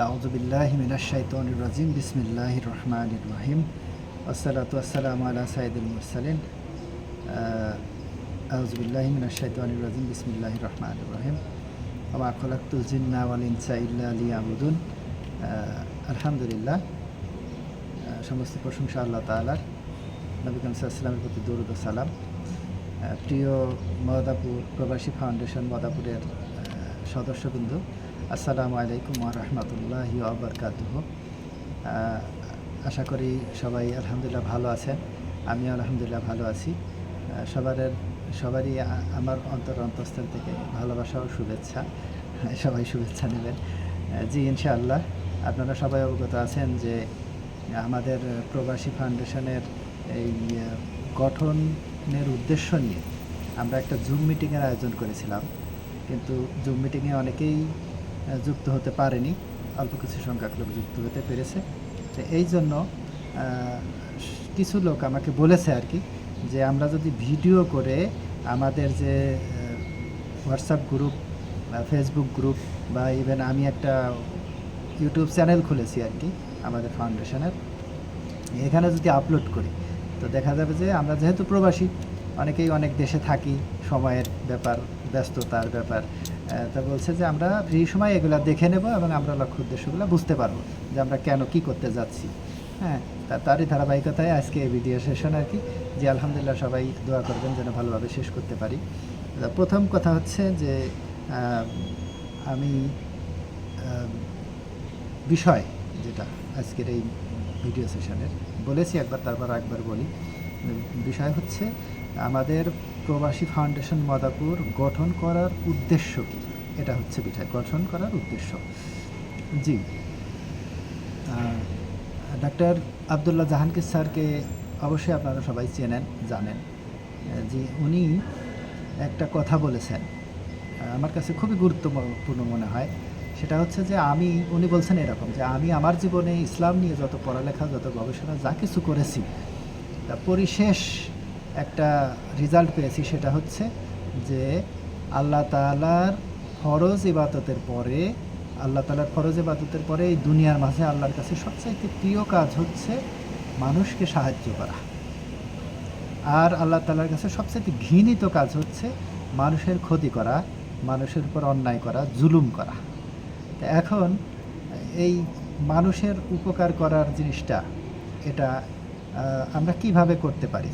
আউজবিল্লাহিমিনাশাইতনির রাজিম বিসমিল্লাহ রহমান রহিম। আসসালাতু আসসালাম আলা সাইদুল মুরসালিন। আউজবিল্লাহিমিনাশাইতনির রাজিম বিসমিল্লাহ রহমান রহিম। আমার খোলাক্তুল জিন্না ওয়াল ইনসা ইল্লা আলী আবুদুন আলহামদুলিল্লাহ। সমস্ত প্রশংসা আল্লাহ তালার নবী কমসাল্লামের প্রতি দৌরদ সালাম। প্রিয় মদাপুর প্রবাসী ফাউন্ডেশন মদাপুরের সদস্যবৃন্দ আসসালামু আলাইকুম রহমতুল্লাহ আবরকাতুহ আশা করি সবাই আলহামদুলিল্লাহ ভালো আছেন। আমি আলহামদুলিল্লাহ ভালো আছি। সবার সবারই আমার অন্তর অন্তঃস্থল থেকে ভালোবাসা ও শুভেচ্ছা, সবাই শুভেচ্ছা নেবেন। জি, ইনশাআল্লাহ। আপনারা সবাই অবগত আছেন যে আমাদের প্রবাসী ফাউন্ডেশনের এই গঠনের উদ্দেশ্য নিয়ে আমরা একটা জুম মিটিংয়ের আয়োজন করেছিলাম। কিন্তু জুম মিটিংয়ে অনেকেই যুক্ত হতে পারেনি। অল্প কিছু সংখ্যক লোক যুক্ত হতে পেরেছে। তো এই জন্য কিছু লোক আমাকে বলেছে আর কি যে, আমরা যদি ভিডিও করে আমাদের যে হোয়াটসঅ্যাপ গ্রুপ বা ফেসবুক গ্রুপ বা ইভেন আমি একটা ইউটিউব চ্যানেল খুলেছি আর কি, আমাদের ফাউন্ডেশনের এখানে যদি আপলোড করি, তো দেখা যাবে যে আমরা যেহেতু প্রবাসী, অনেকেই অনেক দেশে থাকি, সময়ের ব্যাপার, ব্যস্ততার ব্যাপার তা বলছে যে আমরা ফ্রি সময় এগুলো দেখে নেব এবং আমরা লক্ষ্য উদ্দেশ্যগুলো বুঝতে পারব যে আমরা কেন কি করতে যাচ্ছি। হ্যাঁ তারই ধারাবাহিকতায় আজকে এই ভিডিও সেশন আর কি। যে আলহামদুলিল্লাহ সবাই দোয়া করবেন যেন ভালোভাবে শেষ করতে পারি। প্রথম কথা হচ্ছে যে আমি বিষয় যেটা আজকের এই ভিডিও সেশনের বলেছি একবার, তারপর একবার বলি। বিষয় হচ্ছে আমাদের প্রবাসী ফাউন্ডেশন মদাপুর গঠন করার উদ্দেশ্য কী? এটা হচ্ছে বিষয়, গঠন করার উদ্দেশ্য। জি। ডাক্তার আবদুল্লাহ জাহাঙ্গীর স্যারকে অবশ্যই আপনারা সবাই চেনেন, জানেন। যে উনি একটা কথা বলেছেন আমার কাছে খুবই গুরুত্বপূর্ণ মনে হয়। সেটা হচ্ছে যে আমি, উনি বলছেন এরকম যে আমি আমার জীবনে ইসলাম নিয়ে যত পড়ালেখা, যত গবেষণা, যা কিছু করেছি, তা পরিশেষ একটা রেজাল্ট পেয়েছি সেটা হচ্ছে যে আল্লাহ তালার ফরজ ইবাদতের পরে, আল্লাহ তালার ফরজ ইবাদতের পরে এই দুনিয়ার মাঝে আল্লাহর কাছে সবচাইতে প্রিয় কাজ হচ্ছে মানুষকে সাহায্য করা। আর আল্লাহ তালার কাছে সবচেয়ে ঘৃণিত কাজ হচ্ছে মানুষের ক্ষতি করা, মানুষের উপর অন্যায় করা, জুলুম করা। তো এখন এই মানুষের উপকার করার জিনিসটা, এটা আমরা কীভাবে করতে পারি?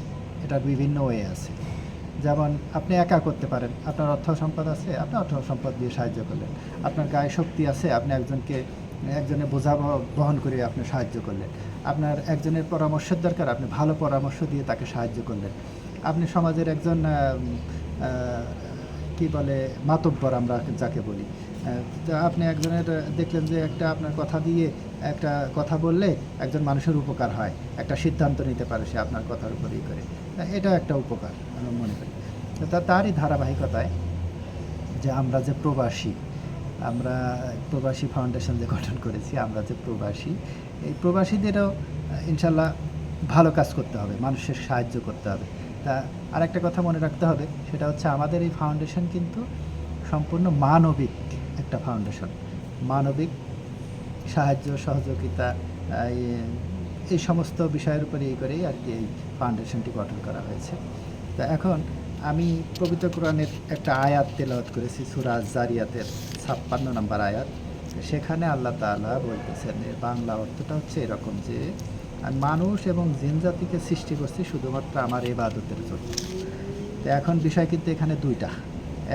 এটার বিভিন্ন ওয়ে আছে। যেমন আপনি একা করতে পারেন, আপনার অর্থ সম্পদ আছে, আপনি অর্থ সম্পদ দিয়ে সাহায্য করলেন। আপনার গায়ে শক্তি আছে, আপনি একজনকে একজনের বোঝা বহন করে আপনি সাহায্য করলেন। আপনার একজনের পরামর্শের দরকার, আপনি ভালো পরামর্শ দিয়ে তাকে সাহায্য করলেন। আপনি সমাজের একজন কি বলে, মাতব্বর আমরা যাকে বলি। আপনি একজনের দেখলেন যে একটা আপনার কথা দিয়ে একটা কথা বললে একজন মানুষের উপকার হয়, একটা সিদ্ধান্ত নিতে পারে সে আপনার কথার উপরেই করে। তা এটা একটা উপকার আমি মনে করি তো তারই ধারাবাহিকতায় যে আমরা যে প্রবাসী, আমরা প্রবাসী ফাউন্ডেশন যে গঠন করেছি, আমরা যে প্রবাসী, এই প্রবাসীদেরও ইনশাল্লাহ ভালো কাজ করতে হবে, মানুষের সাহায্য করতে হবে। তা আরেকটা কথা মনে রাখতে হবে, সেটা হচ্ছে আমাদের এই ফাউন্ডেশন কিন্তু সম্পূর্ণ মানবিক একটা ফাউন্ডেশন মানবিক সাহায্য, সহযোগিতা এই সমস্ত বিষয়ের উপরে এই করেই আর কি এই ফাউন্ডেশনটি গঠন করা হয়েছে। তো এখন আমি পবিত্র কোরআনের একটা আয়াত তেলাওয়াত করেছি সুরাজ জারিয়াতের ছাপ্পান্ন নম্বর আয়াত। সেখানে আল্লাহ তালা বলতেছেন, এর বাংলা অর্থটা হচ্ছে এরকম যে, আমি মানুষ এবং জিন জাতিকে সৃষ্টি করছি শুধুমাত্র আমার এবাদতের জন্য। তো এখন বিষয় কিন্তু এখানে দুইটা।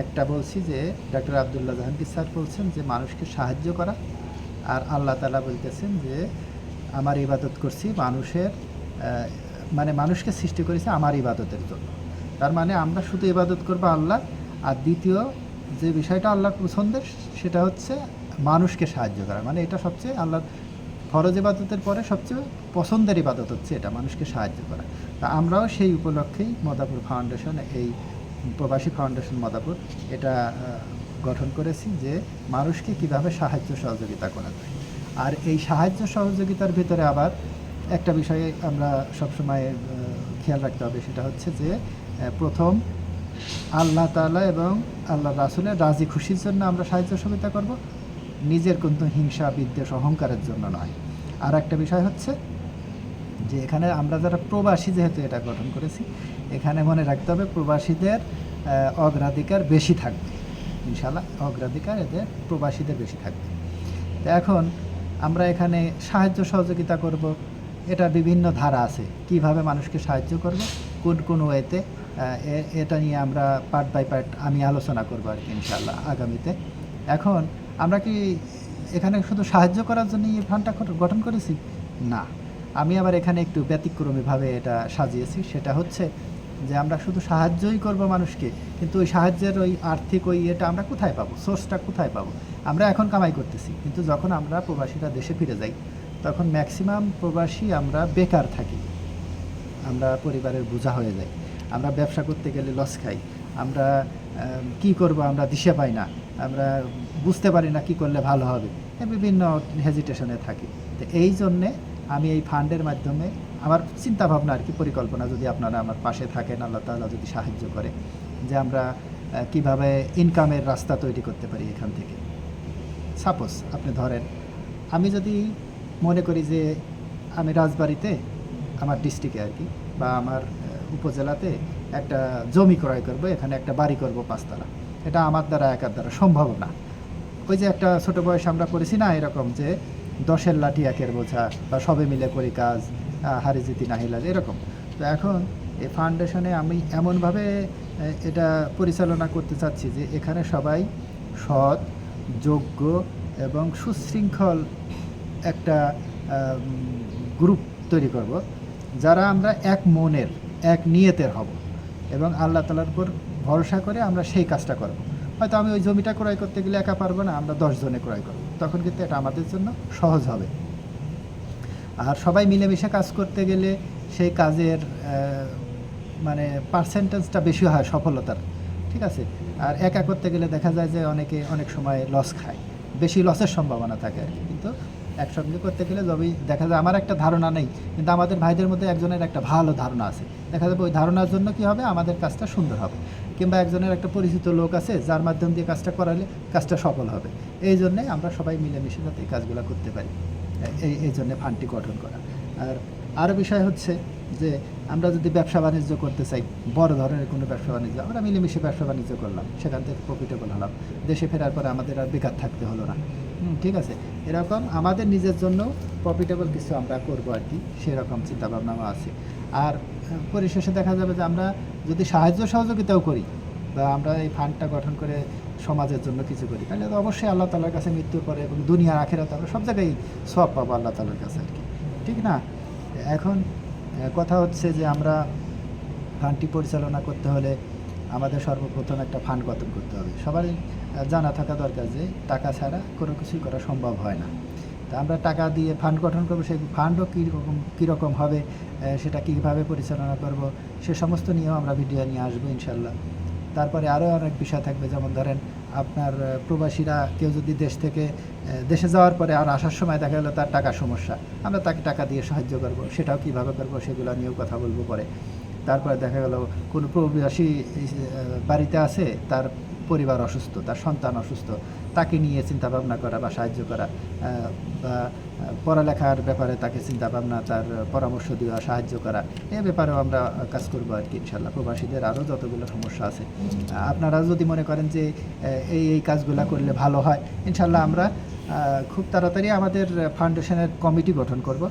একটা বলছি যে ডক্টর আবদুল্লাহ জাহাঙ্গীর স্যার বলছেন যে, মানুষকে সাহায্য করা। আর আল্লাহ তালা বলতেছেন যে, আমার ইবাদত করছি মানুষের মানে মানুষকে সৃষ্টি করেছে আমার ইবাদতের জন্য। তার মানে আমরা শুধু ইবাদত করব আল্লাহ, আর দ্বিতীয় যে বিষয়টা আল্লাহর পছন্দের, সেটা হচ্ছে মানুষকে সাহায্য করা। মানে এটা সবচেয়ে আল্লাহর ফরজ ইবাদতের পরে সবচেয়ে পছন্দের ইবাদত হচ্ছে এটা, মানুষকে সাহায্য করা। তা আমরাও সেই উপলক্ষেই মদাপুর ফাউন্ডেশন, এই প্রবাসী ফাউন্ডেশন মদাপুর, এটা গঠন করেছি যে মানুষকে কীভাবে সাহায্য সহযোগিতা করা যায়। আর এই সাহায্য সহযোগিতার ভিতরে আবার একটা বিষয়ে আমরা সবসময় খেয়াল রাখতে হবে, সেটা হচ্ছে যে প্রথম আল্লাহ তাআলা এবং আল্লাহ রাসুলের রাজি খুশির জন্য আমরা সাহায্য সহযোগিতা করব। নিজের কিন্তু হিংসা, বিদ্বেষ, অহংকারের জন্য নয়। আর একটা বিষয় হচ্ছে যে, এখানে আমরা যারা প্রবাসী, যেহেতু এটা গঠন করেছি, এখানে মনে রাখতে হবে প্রবাসীদের অগ্রাধিকার বেশি থাকবে। ইনশাল্লাহ অগ্রাধিকার এদের, প্রবাসীদের বেশি থাকবে। এখন আমরা এখানে সাহায্য সহযোগিতা করব। এটা বিভিন্ন ধারা আছে। কীভাবে মানুষকে সাহায্য করব, কোন কোন ওয়েতে এটা নিয়ে আমরা পার্ট বাই পার্ট আমি আলোচনা করব আর কি ইনশাল্লাহ আগামীতে। এখন আমরা কি এখানে শুধু সাহায্য করার জন্য এই ফান্ডটা গঠন করেছি? না। আমি আবার এখানে একটু ব্যতিক্রমীভাবে এটা সাজিয়েছি। সেটা হচ্ছে যে আমরা শুধু সাহায্যই করব মানুষকে, কিন্তু ওই সাহায্যের ওই আর্থিক ওই এটা আমরা কোথায় পাবো? সোর্সটা কোথায় পাবো? আমরা এখন কামাই করতেছি। কিন্তু যখন আমরা প্রবাসীরা দেশে ফিরে যাই তখন ম্যাক্সিমাম প্রবাসী আমরা বেকার থাকি। আমরা পরিবারের বোঝা হয়ে যাই। আমরা ব্যবসা করতে গেলে লস খাই। আমরা আম, কি করব আমরা দিশে পাই না। আমরা বুঝতে পারি না কি করলে ভালো হবে। বিভিন্ন হেজিটেশনে থাকি। তো এই জন্যে আমি এই ফান্ডের মাধ্যমে আমার চিন্তা ভাবনা আর কি পরিকল্পনা যদি আপনারা আমার পাশে থাকেন আল্লাহ তাআলা যদি সাহায্য করে যে আমরা কীভাবে ইনকামের রাস্তা তৈরি করতে পারি এখান থেকে। সাপোজ আপনি ধরেন আমি যদি মনে করি যে আমি রাজবাড়িতে, আমার ডিস্ট্রিক্টে আর কি, বা আমার উপজেলাতে একটা জমি ক্রয় করব, এখানে একটা বাড়ি করব পাঁচতলা। এটা আমার দ্বারা, একার দ্বারা সম্ভব না। ওই যে একটা ছোট বয়সে আমরা করেছি না এরকম যে দশের লাঠি একের বোঝা বা সবে মিলে করি কাজ হারি জিতি নাহিলাজ এরকম। তো এখন এই ফাউন্ডেশনে আমি এমনভাবে এটা পরিচালনা করতে চাচ্ছি যে এখানে সবাই সৎ, যোগ্য এবং সুশৃঙ্খল একটা গ্রুপ তৈরি করব, যারা আমরা এক মনের, এক নিয়তের হব এবং আল্লাহ তালার উপর ভরসা করে আমরা সেই কাজটা করব। হয়তো আমি ওই জমিটা ক্রয় করতে গেলে একা পারব না, আমরা দশ জনে ক্রয় করব। তখন কিন্তু এটা আমাদের জন্য সহজ হবে। আর সবাই মিলেমিশে কাজ করতে গেলে সেই কাজের মানে পার্সেন্টেজটা বেশি হয় সফলতার, ঠিক আছে? আর একা করতে গেলে দেখা যায় যে অনেকে অনেক সময় লস খায়। বেশি লসের সম্ভাবনা থাকে আর কিন্তু একসঙ্গে করতে গেলে যবেই দেখা যায়, আমার একটা ধারণা নেই, কিন্তু আমাদের ভাইদের মধ্যে একজনের একটা ভালো ধারণা আছে। দেখা যাবে ওই ধারণার জন্য কি হবে? আমাদের কাজটা সুন্দর হবে। কিংবা একজনের একটা পরিচিত লোক আছে, যার মাধ্যম দিয়ে কাজটা করালে কাজটা সফল হবে। এই জন্যে আমরা সবাই মিলেমিশে যাতে এই কাজগুলো করতে পারি। এই এই জন্যে ফান্ডটি গঠন করা। আর আরও বিষয় হচ্ছে যে, আমরা যদি ব্যবসা বাণিজ্য করতে চাই, বড় ধরনের কোনো ব্যবসা বাণিজ্য, আমরা মিলেমিশে ব্যবসা বাণিজ্য করলাম, সেখান থেকে প্রফিটেবল হলাম। দেশে ফেরার পরে আমাদের আর বেকার থাকতে হলো না। ঠিক আছে। এরকম আমাদের নিজের জন্য প্রফিটেবল কিছু আমরা করব আর কি, সেরকম চিন্তাভাবনা আমার আছে। আর পরিশেষে দেখা যাবে যে আমরা যদি সাহায্য সহযোগিতাও করি বা আমরা এই ফান্ডটা গঠন করে সমাজের জন্য কিছু করি, তাহলে তো অবশ্যই আল্লাহ তালার কাছে মৃত্যুর পরে এবং দুনিয়ার আখেরাতে আমরা সব জায়গায় সব পাবো আল্লাহ তালার কাছে আর কি। ঠিক না? এখন কথা হচ্ছে যে আমরা ফান্ডটি পরিচালনা করতে হলে আমাদের সর্বপ্রথম একটা ফান্ড গঠন করতে হবে। সবারই জানা থাকা দরকার যে টাকা ছাড়া কোনো কিছুই করা সম্ভব হয় না। তা আমরা টাকা দিয়ে ফান্ড গঠন করব, সেই ফান্ডও কীরকম কীরকম হবে সেটা কীভাবে পরিচালনা করব, সে সমস্ত নিয়েও আমরা ভিডিও নিয়ে আসব ইনশাল্লাহ তারপরে আরও অনেক বিষয় থাকবে, যেমন ধরেন আপনার প্রবাসীরা কেউ যদি দেশ থেকে দেশে যাওয়ার পরে আর আসার সময় দেখা গেলো তার টাকা সমস্যা, আমরা তাকে টাকা দিয়ে সাহায্য করব, সেটাও কীভাবে করব সেগুলো নিয়েও কথা বলব পরে। তারপরে দেখা গেল কোনো প্রবাসী বাড়িতে আছে, তার পরিবার অসুস্থ, তার সন্তান অসুস্থ, তাকে নিয়ে চিন্তা ভাবনা করা বা সাহায্য করা বা পড়ালেখার ব্যাপারে তাকে চিন্তা ভাবনা তার পরামর্শ দেওয়া, সাহায্য করা, এ ব্যাপারেও আমরা কাজ করব আর কি ইনশাল্লাহ প্রবাসীদের আরও যতগুলো সমস্যা আছে আপনারা যদি মনে করেন যে এই এই কাজগুলো করলে ভালো হয় ইনশাল্লাহ আমরা খুব তাড়াতাড়ি আমাদের ফাউন্ডেশনের কমিটি গঠন করব।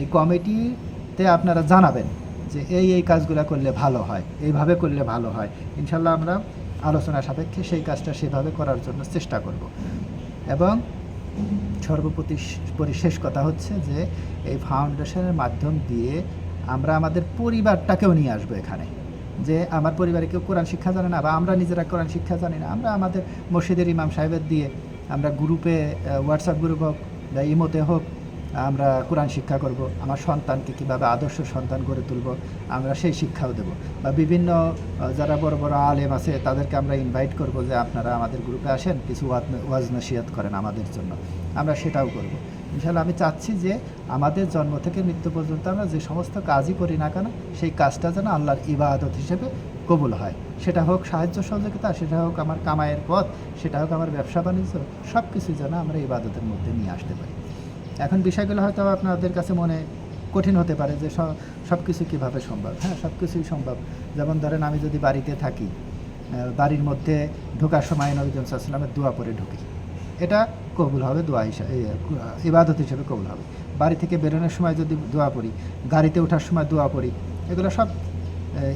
এই কমিটিতে আপনারা জানাবেন যে, এই এই কাজগুলো করলে ভালো হয়, এইভাবে করলে ভালো হয় ইনশাল্লাহ আমরা আলোচনা সাপেক্ষে সেই কাজটা সেভাবে করার জন্য চেষ্টা করব। এবং সর্বপ্রতি পরিশেষ কথা হচ্ছে যে, এই ফাউন্ডেশনের মাধ্যম দিয়ে আমরা আমাদের পরিবারটাকেও নিয়ে আসব এখানে। যে, আমার পরিবারে কেউ কোরআন শিক্ষা জানে না বা আমরা নিজেরা কোরআন শিক্ষা জানি না। আমরা আমাদের মসজিদের ইমাম সাহেবের দিয়ে আমরা গ্রুপে হোয়াটসঅ্যাপ গ্রুপ হোক বা ইমোতে হোক আমরা কোরআন শিক্ষা করব, আমার সন্তানকে কীভাবে আদর্শ সন্তান গড়ে তুলব, আমরা সেই শিক্ষাও দেব। বা বিভিন্ন যারা বড় বড় আলেম আছে, তাদেরকে আমরা ইনভাইট করব যে আপনারা আমাদের গ্রুপে আসেন, কিছু ওয়াজ- নসিহত করেন আমাদের জন্য। আমরা সেটাও করব। ইনশাল্লাহ আমি চাচ্ছি যে আমাদের জন্ম থেকে মৃত্যু পর্যন্ত আমরা যে সমস্ত কাজই করি না কেন, সেই কাজটা যেন আল্লাহর ইবাদত হিসেবে কবুল হয়। সেটা হোক সাহায্য সহযোগিতা, সেটা হোক আমার কামাইয়ের পথ, সেটা হোক আমার ব্যবসা বাণিজ্য সব কিছুই যেন আমরা ইবাদতের মধ্যে নিয়ে আসতে পারি। এখন বিষয়গুলো হয়তো আপনাদের কাছে মনে কঠিন হতে পারে যে সব কিছু কীভাবে সম্ভব? হ্যাঁ সব কিছুই সম্ভব। যেমন ধরেন আমি যদি বাড়িতে থাকি বাড়ির মধ্যে ঢোকার সময় নবীজ সাল্লামের দোয়া পরে ঢুকি। এটা কবুল হবে, দোয়া হিসাবে ইবাদত হিসেবে কবুল হবে। বাড়ি থেকে বেরোনোর সময় যদি দোয়া পড়ি, গাড়িতে ওঠার সময় দোয়া পড়ি, এগুলো সব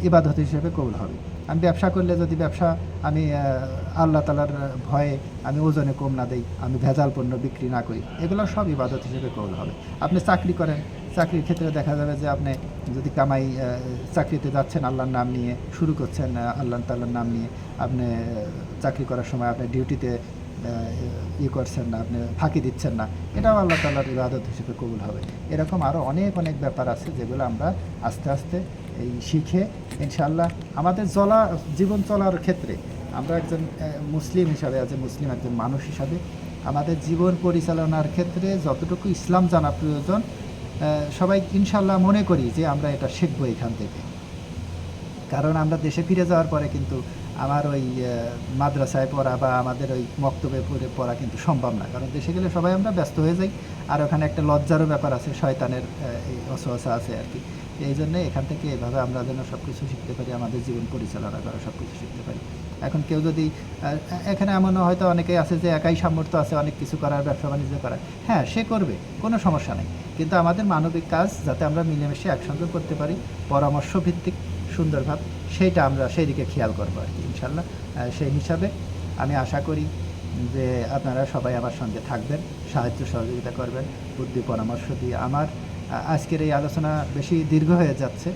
ইবাদত হিসেবে কবুল হবে। আমি ব্যবসা করলে যদি ব্যবসা আমি আল্লাহ তালার ভয়ে আমি ওজনে কম না দেই, আমি ভেজাল পণ্য বিক্রি না করি, এগুলো সব ইবাদত হিসেবে কবল হবে। আপনি চাকরি করেন, চাকরির ক্ষেত্রে দেখা যাবে যে আপনি যদি কামাই চাকরিতে যাচ্ছেন আল্লাহর নাম নিয়ে, শুরু করছেন আল্লাহ তাল্লার নাম নিয়ে, আপনি চাকরি করার সময় আপনি ডিউটিতে ই করছেন না, আপনি ফাঁকি দিচ্ছেন না। এটাও আল্লাহ তাল্লাহর ইবাদত হিসেবে কবুল হবে। এরকম আরও অনেক অনেক ব্যাপার আছে যেগুলো আমরা আস্তে আস্তে এই শিখে ইনশাআল্লাহ আমাদের চলা, জীবন চলার ক্ষেত্রে আমরা একজন মুসলিম হিসাবে একজন মুসলিম একজন মানুষ হিসাবে আমাদের জীবন পরিচালনার ক্ষেত্রে যতটুকু ইসলাম জানা প্রয়োজন সবাই ইনশাল্লাহ মনে করি যে আমরা এটা শিখব এখান থেকে। কারণ আমরা দেশে ফিরে যাওয়ার পরে কিন্তু আমার ওই মাদ্রাসায় পড়া বা আমাদের ওই মক্তবে পড়ে, পড়া কিন্তু সম্ভব না। কারণ দেশে গেলে সবাই আমরা ব্যস্ত হয়ে যাই। আর ওখানে একটা লজ্জারও ব্যাপার আছে, শয়তানের এই অসহসা আছে আর কি। এই জন্যে এখান থেকে এভাবে আমরা যেন সব কিছু শিখতে পারি, আমাদের জীবন পরিচালনা করা সব কিছু শিখতে পারি। এখন কেউ যদি এখানে এমনও হয়তো অনেকেই আছে যে একাই সামর্থ্য আছে অনেক কিছু করার, ব্যবসা বাণিজ্য করার। হ্যাঁ সে করবে, কোনো সমস্যা নেই। কিন্তু আমাদের মানবিক কাজ যাতে আমরা মিলেমিশে একসঙ্গে করতে পারি পরামর্শ ভিত্তিক সুন্দরভাব সেইটা আমরা সেই দিকে খেয়াল করব আর কি, ইনশাল্লাহ। সেই হিসাবে আমি আশা করি যে আপনারা সবাই আমার সঙ্গে থাকবেন, সাহায্য সহযোগিতা করবেন, বুদ্ধি পরামর্শ দিয়ে। আমার আজকের এই আলোচনা বেশি দীর্ঘ হয়ে যাচ্ছে,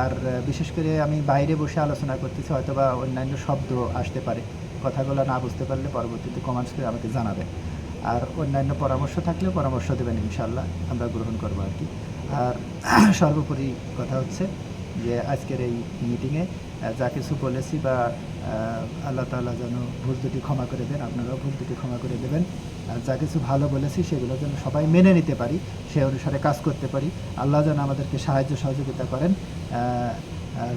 আর বিশেষ করে আমি বাইরে বসে আলোচনা করতেছি হয়তো বা অন্যান্য শব্দ আসতে পারে। কথাগুলো না বুঝতে পারলে পরবর্তীতে কমেন্টস করে আমাকে জানাবেন। আর অন্যান্য পরামর্শ থাকলেও পরামর্শ দেবেন ইনশাল্লাহ, আমরা গ্রহণ করব আর কি। আর সর্বোপরি কথা হচ্ছে যে আজকের এই মিটিংয়ে যা কিছু বলেছি বা আল্লাহ তাআলা যেন ভুল দুটি ক্ষমা করে দেন, আপনারাও ভুল দুটি ক্ষমা করে দেবেন। আর যা কিছু ভালো বলেছি, সেগুলো যেন সবাই মেনে নিতে পারি, সে অনুসারে কাজ করতে পারি। আল্লাহ যেন আমাদেরকে সাহায্য সহযোগিতা করেন।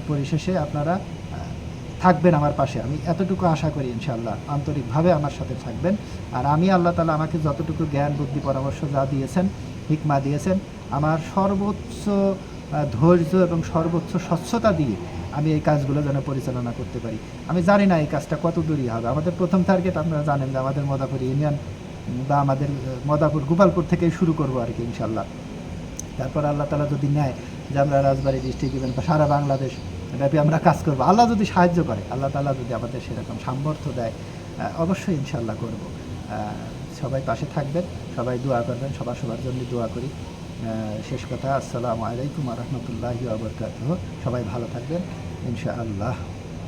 পরিশেষে আপনারা থাকবেন আমার পাশে। আমি এতটুকু আশা করি ইনশাআল্লাহ, আন্তরিকভাবে আমার সাথে থাকবেন। আর আমি আল্লাহ তালা আমাকে যতটুকু জ্ঞান, বুদ্ধি, পরামর্শ যা দিয়েছেন, হিকমা দিয়েছেন, আমার সর্বোচ্চ ধৈর্য এবং সর্বোচ্চ স্বচ্ছতা দিয়ে আমি এই কাজগুলো যেন পরিচালনা করতে পারি। আমি জানি না এই কাজটা কত দূরই হবে। আমাদের প্রথম টার্গেট আপনারা জানেন যে আমাদের মদাপুর ইউনিয়ন বা আমাদের মদাপুর গোপালপুর থেকেই শুরু করব আর কি ইনশাল্লাহ তারপর আল্লাহ তালা যদি নেয় যে আমরা রাজবাড়ি ডিস্ট্রিক্ট ইভেন বা সারা বাংলাদেশ ব্যাপী আমরা কাজ করব। আল্লাহ যদি সাহায্য করে, আল্লাহ তালা যদি আমাদের সেরকম সামর্থ্য দেয় অবশ্যই ইনশাল্লাহ করব। সবাই পাশে থাকবেন, সবাই দোয়া করবেন, সবার সবার জন্য দোয়া করি। শেষ কথা আসসালামু আলাইকুম রহমতুল্লাহি আবরকাত সবাই ভালো থাকবেন ইনশাআল্লাহ।